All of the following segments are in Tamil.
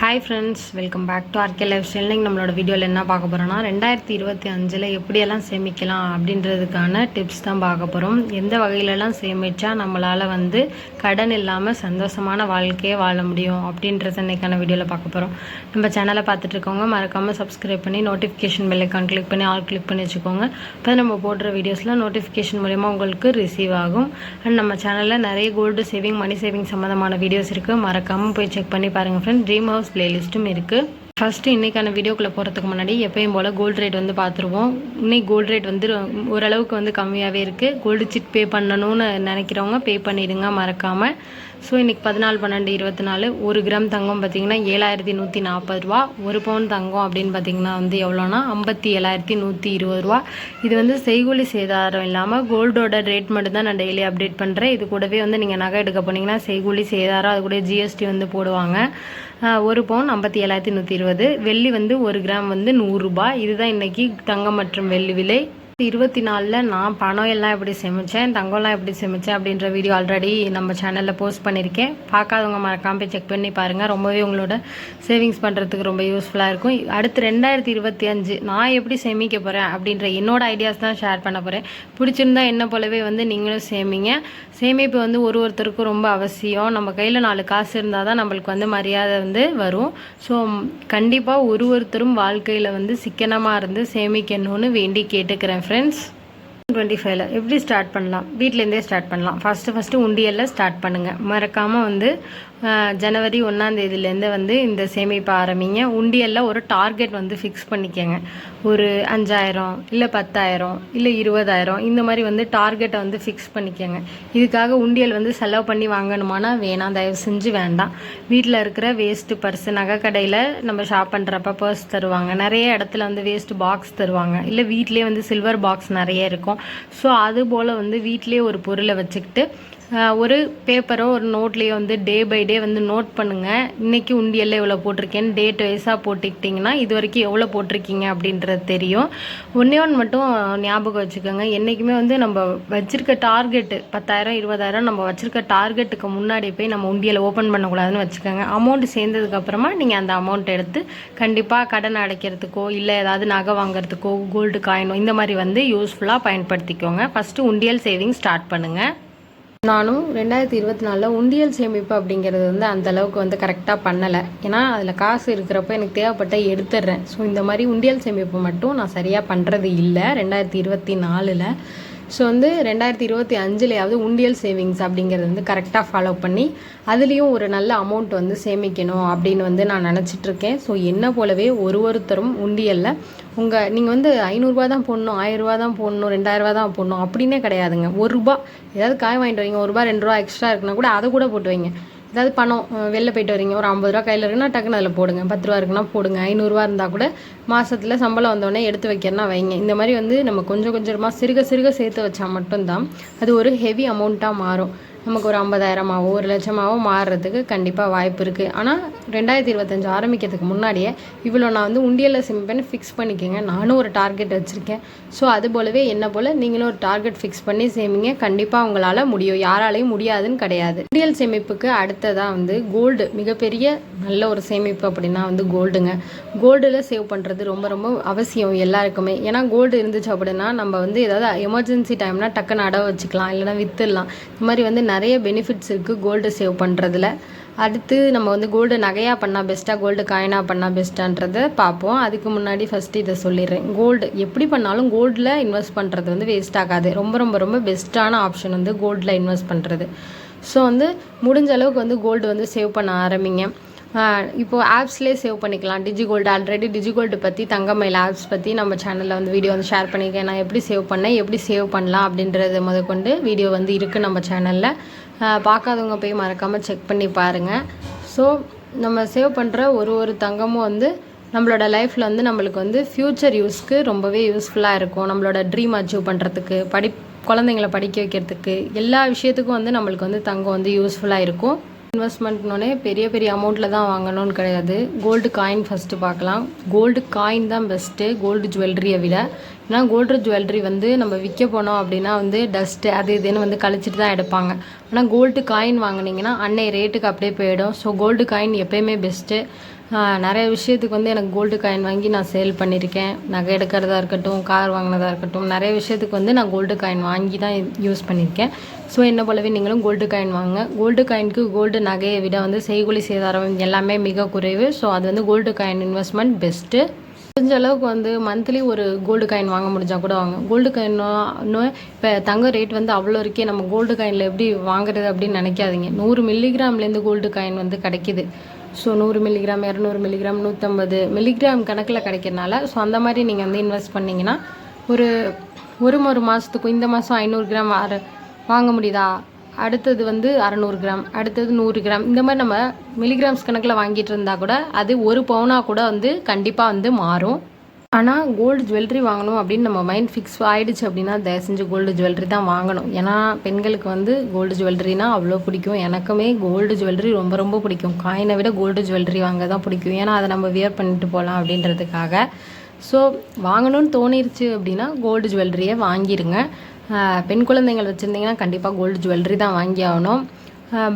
Hi friends welcome back to RK lifestyle நீங்கள் நம்மளோட வீடியோவில் என்ன பார்க்க போகிறோம்னா ரெண்டாயிரத்தி இருபத்தி அஞ்சில் எப்படியெல்லாம் சேமிக்கலாம் அப்படின்றதுக்கான டிப்ஸ் தான் பார்க்க போகிறோம் எந்த வகையிலலாம் சேமித்தா நம்மளால் வந்து கடன் இல்லாமல் சந்தோஷமான வாழ்க்கையே வாழ முடியும் அப்படின்றத இன்றைக்கான வீடியோவில் பார்க்க போகிறோம் நம்ம சேனலை பார்த்துட்டு இருக்கவங்க மறக்காமல் சப்ஸ்கிரைப் பண்ணி நோட்டிஃபிகேஷன் பெல்லைக்கான் கிளிக் பண்ணி ஆல் கிளிக் பண்ணி வச்சுக்கோங்க. அப்போ நம்ம போடுற வீடியோஸ்லாம் நோட்டிஃபிகேஷன் மூலயமா உங்களுக்கு ரிசீவ் ஆகும். அண்ட் நம்ம சேனலில் நிறைய கோல்டு சேவிங் மணி சேவிங் சம்மந்தமான வீடியோஸ் இருக்குது மறக்காமல் போய் செக் பண்ணி பாருங்கள் ஃப்ரெண்ட் ட்ரீம் ஹவுஸ் பிளேலிஸ்ட்டும் இருக்குது ஃபஸ்ட்டு இன்றைக்கான வீடியோக்குள்ளே போகிறதுக்கு முன்னாடி எப்பயும் போல் கோல்டு ரேட் வந்து பார்த்துருவோம் இன்னைக்கு கோல்டு ரேட் வந்து ரொ- ஓரளவுக்கு வந்து கம்மியாகவே இருக்குது கோல்டு சிட் பே பண்ணணும்னு நினைக்கிறவங்க பே பண்ணிடுங்க மறக்காமல் ஸோ இன்றைக்கி பதினாலு பன்னெண்டு இருபத்தி நாலு ஒரு கிராம் தங்கம் பார்த்திங்கன்னா ஏழாயிரத்தி நூற்றி நாற்பது ரூபா. ஒரு பவுன் தங்கம் அப்படின்னு பார்த்தீங்கன்னா வந்து எவ்வளோனா ஐம்பத்தி ஏழாயிரத்தி நூற்றி இருபது ரூபா. இது வந்து செய்கூலி சேதாரம் இல்லாமல் கோல்டோட ரேட் மட்டும் தான் நான் டெய்லி அப்டேட் பண்ணுறேன் இது கூடவே வந்து நீங்கள் நகை எடுக்க போனீங்கன்னா செய்கூலி சேதாரம் அது கூட ஜிஎஸ்டி வந்து போடுவாங்க. ஒரு பவுன் ஐம்பத்தி ஏழாயிரத்தி நூற்றி இருபது. வெள்ளி வந்து ஒரு கிராம் வந்து நூறுரூபா இதுதான் இன்றைக்கி தங்கம் மற்றும் வெள்ளி விலை. இருபத்தி நாலில் நான் பணம் எல்லாம் எப்படி சேமித்தேன் தங்கம்லாம் எப்படி சேமித்தேன் அப்படின்ற வீடியோ ஆல்ரெடி நம்ம சேனலில் போஸ்ட் பண்ணியிருக்கேன் பார்க்காதவங்க மறக்காம போய் செக் பண்ணி பாருங்கள் ரொம்பவே உங்களோட சேவிங்ஸ் பண்ணுறதுக்கு ரொம்ப யூஸ்ஃபுல்லாக இருக்கும். அடுத்து ரெண்டாயிரத்தி இருபத்தி அஞ்சு நான் எப்படி சேமிக்க போகிறேன் அப்படின்ற என்னோட ஐடியாஸ் தான் ஷேர் பண்ண போகிறேன் பிடிச்சிருந்தா என்ன போலவே வந்து நீங்களும் சேமிங்க. சேமிப்பு வந்து ஒரு ஒருத்தருக்கும் ரொம்ப அவசியம். நம்ம கையில் நாலு காசு இருந்தால் தான் நம்மளுக்கு வந்து மரியாதை வந்து வரும். ஸோ கண்டிப்பாக ஒரு ஒருத்தரும் வாழ்க்கையில் வந்து சிக்கனமாக இருந்து சேமிக்கணும்னு வேண்டி கேட்டுக்கிறேன் ஃப்ரெண்ட்ஸ் டுவெண்ட்டி ஃபைவ்ல எப்படி ஸ்டார்ட் பண்ணலாம்? வீட்டிலேருந்தே ஸ்டார்ட் பண்ணலாம். ஃபஸ்ட்டு ஃபஸ்ட்டு உண்டியலில் ஸ்டார்ட் பண்ணுங்கள் மறக்காமல் வந்து ஜனவரி ஒன்றாந்தேதியிலேருந்து வந்து இந்த சேமிப்பை ஆரம்பிங்க. உண்டியலில் ஒரு டார்கெட் வந்து ஃபிக்ஸ் பண்ணிக்கங்க. ஒரு அஞ்சாயிரம் இல்லை பத்தாயிரம் இல்லை இருபதாயிரம் இந்த மாதிரி வந்து டார்கெட்டை வந்து ஃபிக்ஸ் பண்ணிக்கங்க. இதுக்காக உண்டியல் வந்து செலவு பண்ணி வாங்கணுமானா வேணாம். தயவு செஞ்சு வேண்டாம். வீட்டில் இருக்கிற வேஸ்ட்டு பர்ஸு நகை கடையில் நம்ம ஷாப் பண்ணுறப்ப பர்ஸ் தருவாங்க. நிறைய இடத்துல வந்து வேஸ்ட்டு பாக்ஸ் தருவாங்க. இல்லை வீட்டிலே வந்து சில்வர் பாக்ஸ் நிறைய இருக்கும். ஸோ அதுபோல் வந்து வீட்டிலே ஒரு பொருளை வச்சுக்கிட்டு ஒரு பேப்பரோ ஒரு நோட்லேயோ வந்து டே பை டே வந்து நோட் பண்ணுங்கள் இன்றைக்கி உண்டியல்ல எவ்வளோ போட்டிருக்கேன்னு டேட் வைஸாக போட்டுக்கிட்டிங்கன்னா இது வரைக்கும் எவ்வளோ போட்டிருக்கீங்க அப்படின்றது தெரியும். ஒன்றே ஒன்று மட்டும் ஞாபகம் வச்சுக்கோங்க. என்றைக்குமே வந்து நம்ம வச்சுருக்க டார்கெட்டு பத்தாயிரம் இருபதாயிரம் நம்ம வச்சுருக்க டார்கெட்டுக்கு முன்னாடி போய் நம்ம உண்டியலை ஓப்பன் பண்ணக்கூடாதுன்னு வச்சுக்கோங்க. அமௌண்ட் சேர்ந்ததுக்கப்புறமா நீங்கள் அந்த அமௌண்ட் எடுத்து கண்டிப்பாக கடன் அடைக்கிறதுக்கோ இல்லை ஏதாவது நகை வாங்குறதுக்கோ கோல்டு காயினோ இந்த மாதிரி வந்து யூஸ்ஃபுல்லாக பயன்படுத்திக்கோங்க. ஃபஸ்ட்டு உண்டியல் சேவிங் ஸ்டார்ட் பண்ணுங்கள் நானும் ரெண்டாயிரத்தி இருபத்தி நாலில் உண்டியல் சேமிப்பு அப்படிங்கிறது வந்து அந்த அளவுக்கு வந்து கரெக்டாக பண்ணலை. ஏன்னா அதில் காசு இருக்கிறப்ப எனக்கு தேவைப்பட்ட எடுத்துடுறேன். ஸோ இந்த மாதிரி உண்டியல் சேமிப்பு மட்டும் நான் சரியாக பண்ணுறது இல்லை. ரெண்டாயிரத்தி இருபத்தி நாலில் ஸோ வந்து ரெண்டாயிரத்தி இருபத்தி அஞ்சுலையாவது உண்டியல் சேவிங்ஸ் அப்படிங்கிறது வந்து கரெக்டாக ஃபாலோ பண்ணி அதுலேயும் ஒரு நல்ல அமௌண்ட் வந்து சேமிக்கணும் அப்படின்னு வந்து நான் நினச்சிட்டு இருக்கேன் ஸோ என்ன போலவே ஒரு ஒருத்தரும் உண்டியலில் உங்கள் நீங்கள் வந்து ஐநூறுரூவா தான் போடணும் ஆயிரரூவா தான் போடணும் ரெண்டாயிரரூவா தான் போடணும் அப்படின்னே கிடையாதுங்க. ஒரு ரூபா ஏதாவது காய் வாங்கிட்டு வைங்க ஒரு ரூபா ரெண்டு ரூபா எக்ஸ்ட்ரா இருக்குன்னா கூட அதை கூட போட்டு வைங்க. ஏதாவது பணம் வெளில போயிட்டு வரீங்க. ஒரு ஐம்பது ரூபா கையில் இருக்குன்னா டக்குன்னு அதில் போடுங்க. பத்து ரூபா இருக்குன்னா போடுங்க. ஐநூறுரூவா இருந்தால் கூட மாதத்தில் சம்பளம் வந்தோடனே எடுத்து வைக்கிறனா வைங்க. இந்த மாதிரி வந்து நம்ம கொஞ்சம் கொஞ்சமாக சிறுக சிறுக சேர்த்து வச்சா மட்டும்தான் அது ஒரு ஹெவி அமௌண்ட்டாக மாறும். நமக்கு ஒரு ஐம்பதாயிரமாவோ ஒரு லட்சமாவோ மாறுறதுக்கு கண்டிப்பாக வாய்ப்பு இருக்குது ஆனால் ரெண்டாயிரத்தி இருபத்தஞ்சு ஆரம்பிக்கிறதுக்கு முன்னாடியே இவ்வளோ நான் வந்து உண்டியலில் சிம்பன் ஃபிக்ஸ் பண்ணிக்கோங்க. நானும் ஒரு டார்கெட் வச்சுருக்கேன். ஸோ அது போலவே என்ன போல் நீங்களும் ஒரு டார்கெட் ஃபிக்ஸ் பண்ணி சேமிங்க. கண்டிப்பாக உங்களால் முடியும். யாராலையும் முடியாதுன்னு கிடையாது. உண்டியல் சேமிப்புக்கு அடுத்ததாக வந்து கோல்டு மிகப்பெரிய நல்ல ஒரு சேமிப்பு அப்படின்னா வந்து கோல்டுங்க கோல்டில் சேவ் பண்ணுறது ரொம்ப ரொம்ப அவசியம் எல்லாருக்குமே. ஏன்னா கோல்டு இருந்துச்சு அப்படின்னா நம்ம வந்து ஏதாவது எமர்ஜென்சி டைம்னா டக்குன்னு அடவை வச்சுக்கலாம். இல்லைன்னா விற்றுடலாம் இந்த மாதிரி வந்து நிறைய பெனிஃபிட்ஸ் இருக்குது கோல்டு சேவ் பண்ணுறதுல அடுத்து நம்ம வந்து கோல்டு நகையாக பண்ணால் பெஸ்ட்டாக கோல்டு காயினாக பண்ணால் பெஸ்ட்டான்றதை பார்ப்போம். அதுக்கு முன்னாடி ஃபஸ்ட்டு இதை சொல்லிடுறேன். கோல்டு எப்படி பண்ணாலும் கோல்டில் இன்வெஸ்ட் பண்ணுறது வந்து வேஸ்ட் ஆகாது. ரொம்ப ரொம்ப ரொம்ப பெஸ்ட்டான ஆப்ஷன் வந்து கோல்டில் இன்வெஸ்ட் பண்ணுறது ஸோ வந்து முடிஞ்ச அளவுக்கு வந்து கோல்டு வந்து சேவ் பண்ண ஆரம்பிங்க. இப்போது இப்போ ஆப்ஸ்லேயே சேவ் பண்ணிக்கலாம். Digi gold already digi gold பற்றி தங்கமயில் ஆப்ஸ் பற்றி நம்ம சேனலில் வந்து வீடியோ வந்து ஷேர் பண்ணியிருக்கேன் நான் எப்படி சேவ் பண்ணேன் எப்படி சேவ் பண்ணலாம் அப்படின்றத முதற்கொண்டு வீடியோ வந்து இருக்குது நம்ம சேனலில் பார்க்காதவங்க போய் மறக்காமல் செக் பண்ணி பாருங்கள் ஸோ நம்ம சேவ் பண்ணுற ஒரு ஒரு தங்கமும் வந்து நம்மளோட லைஃப்பில் வந்து நம்மளுக்கு வந்து ஃப்யூச்சர் யூஸ்க்கு ரொம்பவே யூஸ்ஃபுல்லாக இருக்கும். நம்மளோட ட்ரீம் அச்சீவ் பண்ணுறதுக்கு படி குழந்தைங்கள படிக்க வைக்கிறதுக்கு எல்லா விஷயத்துக்கும் வந்து நம்மளுக்கு வந்து தங்கம் வந்து யூஸ்ஃபுல்லாக இருக்கும். இன்வெஸ்ட்மெண்ட்னோடனே பெரிய பெரிய அமௌண்ட்டில் தான் வாங்கணும்னு கிடையாது. கோல்டு காயின் ஃபஸ்ட்டு பார்க்கலாம். கோல்டு காயின் தான் பெஸ்ட்டு கோல்டு ஜுவல்லரியை விட. ஏன்னா கோல்டு ஜுவல்லரி வந்து நம்ம விற்க போனோம் அப்படின்னா வந்து டஸ்ட்டு அது இதுன்னு வந்து கழிச்சிட்டு தான் எடுப்பாங்க. ஆனால் கோல்டு காயின் வாங்கினீங்கன்னா அன்னை ரேட்டுக்கு அப்படியே போயிடும். ஸோ கோல்டு காயின் எப்பயுமே பெஸ்ட்டு நிறைய விஷயத்துக்கு வந்து எனக்கு கோல்டு காயின் வாங்கி நான் சேல் பண்ணியிருக்கேன். நகை எடுக்கிறதா இருக்கட்டும் கார் வாங்கினதாக இருக்கட்டும் நிறைய விஷயத்துக்கு வந்து நான் கோல்டு காயின் வாங்கி தான் யூஸ் பண்ணியிருக்கேன். ஸோ என்ன போலவே நீங்களும் கோல்டு காயின் வாங்க. கோல்டு காயினுக்கு கோல்டு நகையை விட வந்து செய்கூலி சேதாரம் எல்லாமே மிக குறைவு. ஸோ அது வந்து கோல்டு காயின் இன்வெஸ்ட்மெண்ட் பெஸ்ட்டு முடிஞ்ச அளவுக்கு வந்து மந்த்லி ஒரு கோல்டு காயின் வாங்க முடிஞ்சால் கூட வாங்க. கோல்டு காயின்னு இப்போ தங்க ரேட் வந்து அவ்வளோ இருக்கே நம்ம கோல்டு காயினில் எப்படி வாங்குறது அப்படின்னு நினைக்காதீங்க. நூறு மில்லிகிராம்லேருந்து கோல்டு காயின் வந்து கிடைக்கிது. ஸோ நூறு மில்லிகிராம் இரநூறு மில்லிகிராம் நூற்றம்பது மில்லிகிராம் கணக்கில் கிடைக்கிறனால ஸோ அந்த மாதிரி நீங்கள் வந்து இன்வெஸ்ட் பண்ணிங்கன்னா ஒரு ஒரு ஒரு மாதத்துக்கும் இந்த மாதம் ஐநூறு கிராம் ஆறு வாங்க முடியுதா? அடுத்தது வந்து அறநூறு கிராம் அடுத்தது நூறு கிராம் இந்த மாதிரி நம்ம மில்லிகிராம்ஸ் கணக்கில் வாங்கிட்டு இருந்தால் கூட அது ஒரு பவுனாக கூட வந்து கண்டிப்பாக வந்து மாறும். ஆனால் கோல்டு ஜுவல்லரி வாங்கணும் அப்படின்னு நம்ம மைண்ட் ஃபிக்ஸ் ஆகிடுச்சு அப்படின்னா தயவு செஞ்சு கோல்டு ஜுவல்லரி தான் வாங்கணும். ஏன்னா பெண்களுக்கு வந்து கோல்டு ஜுவல்லரினா அவ்வளோ பிடிக்கும். எனக்குமே கோல்டு ஜுவல்லரி ரொம்ப ரொம்ப பிடிக்கும். காயினை விட கோல்டு ஜுவல்லரி வாங்க தான் பிடிக்கும். ஏன்னா அதை நம்ம வியர் பண்ணிட்டு போகலாம் அப்படின்றதுக்காக. ஸோ வாங்கணும்னு தோணிருச்சு அப்படின்னா கோல்டு ஜுவல்லரியை வாங்கிடுங்க பெண் குழந்தைகள் வச்சுருந்தீங்கன்னா கண்டிப்பாக கோல்டு ஜுவல்லரி தான் வாங்கி ஆகணும்.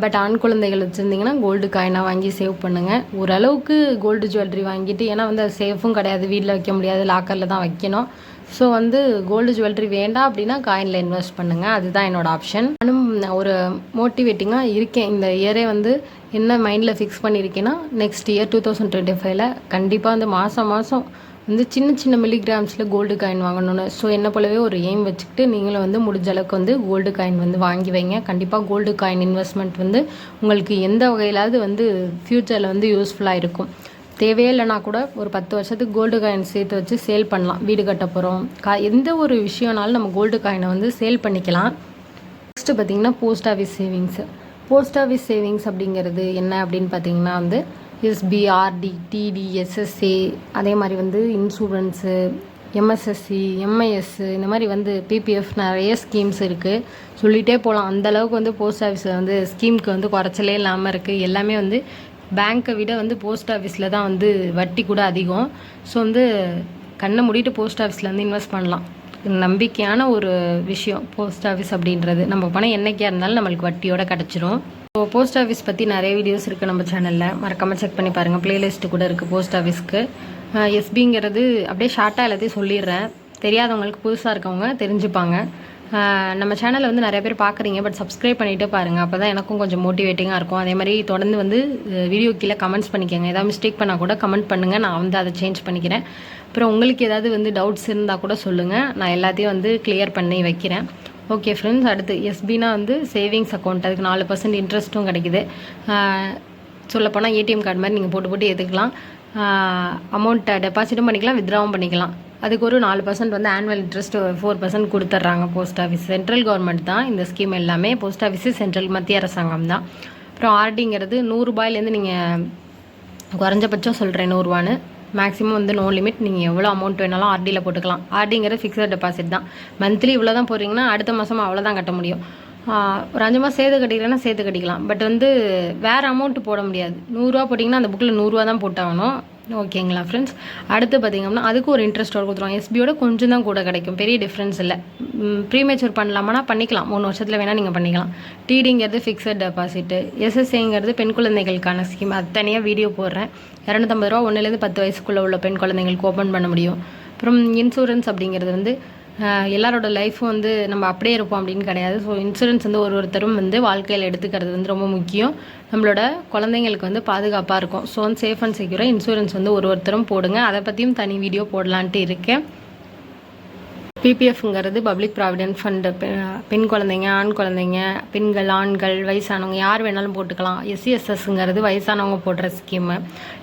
பட் ஆண் குழந்தைகள் வச்சுருந்தீங்கன்னா கோல்டு காயினாக வாங்கி சேவ் பண்ணுங்கள் ஓரளவுக்கு கோல்டு ஜுவல்லரி வாங்கிட்டு ஏன்னா வந்து அது சேஃபும் கிடையாது வீட்டில் வைக்க முடியாது லாக்கரில் தான் வைக்கணும். ஸோ வந்து கோல்டு ஜுவல்லரி வேண்டாம் அப்படின்னா காயினில் இன்வெஸ்ட் பண்ணுங்கள் அதுதான் என்னோடய ஆப்ஷன் நானும் ஒரு மோட்டிவேட்டிங்காக இருக்கேன். இந்த இயரே வந்து என்ன மைண்டில் ஃபிக்ஸ் பண்ணியிருக்கேன்னா next year two thousand twenty ஃபைவ்ல கண்டிப்பாக வந்து மாதம் மாதம் வந்து சின்ன சின்ன மில்லிகிராம்ஸில் கோல்டு காயின் வாங்கணும்னு. ஸோ என்ன போலவே ஒரு எய்ம் வச்சுக்கிட்டு நீங்களும் வந்து முடிஞ்ச அளவுக்கு வந்து கோல்டு காயின் வந்து வாங்கி வைங்க. கண்டிப்பாக கோல்டு காயின் இன்வெஸ்ட்மெண்ட் வந்து உங்களுக்கு எந்த வகையிலாவது வந்து ஃப்யூச்சரில் வந்து யூஸ்ஃபுல்லாக இருக்கும். தேவையே இல்லைனா கூட ஒரு பத்து வருஷத்துக்கு கோல்டு காயின் சேர்த்து வச்சு சேல் பண்ணலாம். வீடு கட்ட போகிறோம் கா எந்த ஒரு விஷயம்னாலும் நம்ம கோல்டு காயினை வந்து சேல் பண்ணிக்கலாம். நெக்ஸ்ட்டு பார்த்தீங்கன்னா post office savings post office savings அப்படிங்கிறது என்ன அப்படின்னு பார்த்தீங்கன்னா வந்து எஸ்பிஆர்டி டிடி எஸ்எஸ்சி அதே மாதிரி வந்து இன்சூரன்ஸு எம்எஸ்எஸ்சி எம்ஐஎஸ்ஸு இந்த மாதிரி வந்து பிபிஎஃப் நிறைய ஸ்கீம்ஸ் இருக்குது சொல்லிகிட்டே போகலாம் அந்தளவுக்கு வந்து போஸ்ட் ஆஃபீஸில் வந்து ஸ்கீமுக்கு வந்து குறைச்சலே இல்லாமல் இருக்குது எல்லாமே வந்து பேங்க்கை விட வந்து போஸ்ட் ஆஃபீஸில் தான் வந்து வட்டி கூட அதிகம். ஸோ வந்து கண்ணை மூடிட்டு போஸ்ட் ஆஃபீஸில் வந்து இன்வெஸ்ட் பண்ணலாம். நம்பிக்கையான ஒரு விஷயம் போஸ்ட் ஆஃபீஸ் அப்படின்றது. நம்ம பணம் என்னைக்கா இருந்தாலும் நம்மளுக்கு வட்டியோட கிடச்சிரும். ஸோ போஸ்ட் ஆஃபீஸ் பற்றி நிறைய வீடியோஸ் இருக்குது நம்ம சேனலில் மறக்காமல் செக் பண்ணி பாருங்கள் ப்ளேலிஸ்ட்டு கூட இருக்குது போஸ்ட் ஆஃபீஸ்க்கு எஸ்பிங்கிறது அப்படியே ஷார்ட்டாக எல்லாத்தையும் சொல்லிடுறேன். தெரியாதவங்களுக்கு புதுசாக இருக்கவங்க தெரிஞ்சுப்பாங்க. நம்ம சேனலை வந்து நிறைய பேர் பார்க்குறீங்க பட் சப்ஸ்கிரைப் பண்ணிவிட்டு பாருங்கள் அப்போ தான் எனக்கும் கொஞ்சம் மோட்டிவேட்டிங்காக இருக்கும். அதே மாதிரி தொடர்ந்து வந்து வீடியோ கீழே கமெண்ட்ஸ் பண்ணிக்கோங்க. ஏதாவது மிஸ்டேக் பண்ணால் கூட கமெண்ட் பண்ணுங்கள் நான் வந்து அதை சேஞ்ச் பண்ணிக்கிறேன். அப்புறம் உங்களுக்கு ஏதாவது வந்து டவுட்ஸ் இருந்தால் கூட சொல்லுங்கள் நான் எல்லாத்தையும் வந்து கிளியர் பண்ணி வைக்கிறேன். ஓகே ஃப்ரெண்ட்ஸ் அடுத்து எஸ்பினா வந்து சேவிங்ஸ் அக்கௌண்ட் அதுக்கு நாலு பர்சன்ட் இன்ட்ரெஸ்ட்டும் கிடைக்குது. சொல்லப்போனால் ஏடிஎம் கார்டு மாதிரி நீங்கள் போட்டு போட்டு எடுத்துக்கலாம். அமௌண்ட்டை டெபாசிட்டும் பண்ணிக்கலாம் வித்ட்ராவும் பண்ணிக்கலாம். அதுக்கு ஒரு நாலு பர்சன்ட் வந்து ஆனுவல் இன்ட்ரெஸ்ட் ஃபோர் பர்சன்ட் கொடுத்துட்றாங்க போஸ்ட் ஆஃபீஸ் சென்ட்ரல் கவர்மெண்ட் தான் இந்த ஸ்கீம் எல்லாமே. போஸ்ட் ஆஃபீஸு சென்ட்ரல் மத்திய அரசாங்கம் தான். அப்புறம் ஆர்டிங்கிறது நூறுரூபாயிலேருந்து நீங்கள் குறைஞ்சபட்சம் சொல்கிறேன் நூறுரூவான்னு மேக்ஸிமம் வந்து நோ லிமிட் நீங்கள் எவ்வளோ அமௌண்ட் வேணாலும் ஆர்டியில் போட்டுக்கலாம். ஆர்டிங்கிற ஃபிக்ஸட் டெபாசிட் தான். மந்த்லி இவ்வளோ தான் போடுறீங்கன்னா அடுத்த மாதம் அவ்வளோ தான் கட்ட முடியும். ஒரு அஞ்சு மாதம் சேர்த்து கட்டிக்கிறேன்னா சேர்த்து கட்டிக்கலாம். பட் வந்து வேறு அமௌண்ட் போட முடியாது. நூறுரூவா போட்டிங்கன்னா அந்த புக்கில் நூறுரூவா தான் போட்டாகணும். ஓகேங்களா ஃப்ரெண்ட்ஸ் அடுத்து பார்த்தீங்கன்னா அதுக்கு ஒரு இன்ட்ரெஸ்ட் கொடுத்துருவாங்க. எஸ்பியோட கொஞ்சம் தான் கூட கிடைக்கும். பெரிய டிஃப்ரென்ஸ் இல்லை. ப்ரீமேச்சூர் பண்ணலாமானா பண்ணிக்கலாம். மூணு வருஷத்தில் வேணால் நீங்கள் பண்ணிக்கலாம். டிடிங்கிறது ஃபிக்ஸட் டெபாசிட்டு எஸ்எஸ்ஏங்கிறது பெண் குழந்தைகளுக்கான ஸ்கீம் அது தனியாக வீடியோ போடுறேன். இரநூத்தம்பது ரூபா ஒன்றுலேருந்து பத்து வயசுக்குள்ளே உள்ள பெண் குழந்தைங்களுக்கு ஓப்பன் பண்ண முடியும். அப்புறம் இன்சூரன்ஸ் அப்படிங்கிறது வந்து எல்லாரோட லைஃப்பும் வந்து நம்ம அப்படியே இருப்போம் அப்படின்னு கிடையாது. ஸோ இன்சூரன்ஸ் வந்து ஒரு ஒருத்தரும் வந்து வாழ்க்கையில் எடுத்துக்கிறது வந்து ரொம்ப முக்கியம். நம்மளோட குழந்தைங்களுக்கு வந்து பாதுகாப்பாக இருக்கும். ஸோ வந்து சேஃப் அண்ட் செக்யூராக இன்சூரன்ஸ் வந்து ஒரு ஒருத்தரும் போடுங்க. அதை பற்றியும் தனி வீடியோ போடலான்ட்டு இருக்கேன். பிபிஎஃப்ங்கிறது பப்ளிக் ப்ராவிடென்ட் ஃபண்டு பெண் குழந்தைங்க ஆண் குழந்தைங்க பெண்கள் ஆண்கள் வயசானவங்க யார் வேணாலும் போட்டுக்கலாம். எஸ்சிஎஸ்எஸ்ங்கிறது வயசானவங்க போடுற ஸ்கீமு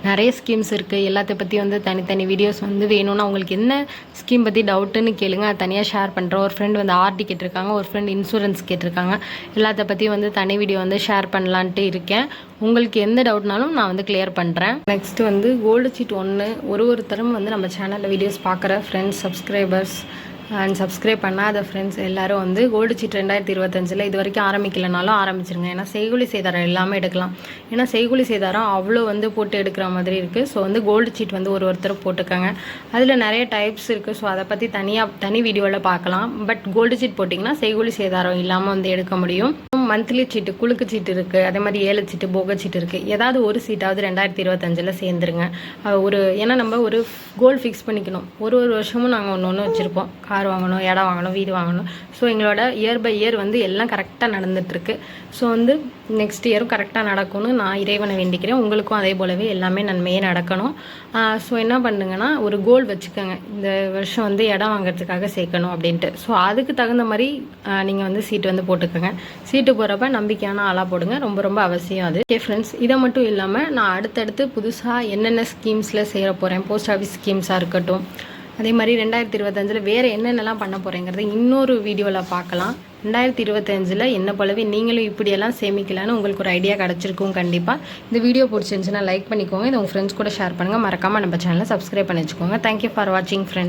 நிறைய ஸ்கீம்ஸ் இருக்குது எல்லாத்த பற்றி வந்து தனித்தனி வீடியோஸ் வந்து வேணும்னா உங்களுக்கு என்ன ஸ்கீம் பற்றி டவுட்டுன்னு கேளுங்க. அது தனியாக ஷேர் பண்ணுறோம் ஒரு ஃப்ரெண்ட் வந்து ஆர்டி கேட்டிருக்காங்க. ஒரு ஃப்ரெண்ட் இன்சூரன்ஸ் கேட்டிருக்காங்க. எல்லாத்த பற்றி வந்து தனி வீடியோ வந்து ஷேர் பண்ணலான்ட்டு இருக்கேன். உங்களுக்கு எந்த டவுட்னாலும் நான் வந்து கிளியர் பண்ணுறேன் நெக்ஸ்ட்டு வந்து கோல்டு சீட் ஒன்று ஒரு ஒருத்தரும் வந்து நம்ம சேனலில் வீடியோஸ் பார்க்குற ஃப்ரெண்ட்ஸ் சப்ஸ்கிரைபர்ஸ் அண்ட் சப்ஸ்கிரைப் பண்ணாத ஃப்ரெண்ட்ஸ் எல்லாரும் வந்து கோல்டு சீட் ரெண்டாயிரத்தி இருபத்தஞ்சில் இது வரைக்கும் ஆரம்பிக்கலனாலும் ஆரம்பிச்சிருங்க. ஏன்னா செய்குலி சேதாரம் எல்லாமே எடுக்கலாம். ஏன்னா செய்குலி சேதாரம் அவ்வளோ வந்து போட்டு எடுக்கிற மாதிரி இருக்குது ஸோ வந்து கோல்டு சீட் வந்து ஒரு ஒருத்தர் போட்டுக்கோங்க. அதில் நிறைய டைப்ஸ் இருக்குது ஸோ அதை பற்றி தனியாக தனி வீடியோவில் பார்க்கலாம். பட் கோல்டு சீட் போட்டிங்கன்னா செய்குலி சேதாரம் இல்லாமல் வந்து எடுக்க முடியும். மந்த்லி சீட்டு குழுக்கு சீட்டு இருக்குது அதே மாதிரி ஏழு சீட்டு போக சீட்டு இருக்குது ஏதாவது ஒரு சீட்டாவது ரெண்டாயிரத்தி இருபத்தஞ்சில் சேர்ந்துருங்க. ஒரு ஏன்னா நம்ம ஒரு கோல் ஃபிக்ஸ் பண்ணிக்கணும். ஒரு ஒரு வருஷமும் நாங்கள் ஒன்று ஒன்று வச்சுருப்போம். கார் வாங்கணும் இடம் வாங்கணும் வீடு வாங்கணும். ஸோ எங்களோட இயர் பை இயர் வந்து எல்லாம் கரெக்டாக நடந்துட்டுருக்கு. ஸோ வந்து நெக்ஸ்ட் இயரும் கரெக்டாக நடக்கும்னு நான் இறைவனை வேண்டிக்கிறேன். உங்களுக்கும் அதே போலவே எல்லாமே நன்மையே நடக்கணும். ஸோ என்ன பண்ணுங்கன்னா ஒரு கோல் வச்சுக்கோங்க. இந்த வருஷம் வந்து இடம் வாங்குறதுக்காக சேர்க்கணும் அப்படின்ட்டு. ஸோ அதுக்கு தகுந்த மாதிரி நீங்கள் வந்து சீட்டு வந்து போட்டுக்கோங்க. சீட்டு போகிறப்ப நம்பிக்கையான ஆளாக போடுங்க. ரொம்ப ரொம்ப அவசியம் அது. ஓகே ஃப்ரெண்ட்ஸ் இதை மட்டும் இல்லாமல் நான் அடுத்தடுத்து புதுசாக என்னென்ன ஸ்கீம்ஸில் சேர போகிறேன் போஸ்ட் ஆஃபீஸ் ஸ்கீம்ஸாக இருக்கட்டும். அதே மாதிரி ரெண்டாயிரத்தி இருபத்தஞ்சில் வேறு என்னென்னலாம் பண்ண போகிறேங்கிறத இன்னொரு வீடியோவில் பார்க்கலாம். ரெண்டாயிரத்தி இருபத்தஞ்சில் என்ன போலவே நீங்களும் இப்படியெல்லாம் சேமிக்கலான்னு உங்களுக்கு ஒரு ஐடியா கிடச்சிருக்கும் கண்டிப்பாக இந்த வீடியோ பிடிச்சிருந்துச்சுன்னா லைக் பண்ணிக்கோங்க. இதை உங்கள் ஃப்ரெண்ட்ஸ் கூட ஷேர் பண்ணுங்கள் மறக்காமல் நம்ம சேனலை சப்ஸ்கிரைப் பண்ணி வச்சுக்கோங்க. தேங்க்யூ ஃபார் வாட்சிங் ஃப்ரெண்ட்ஸ்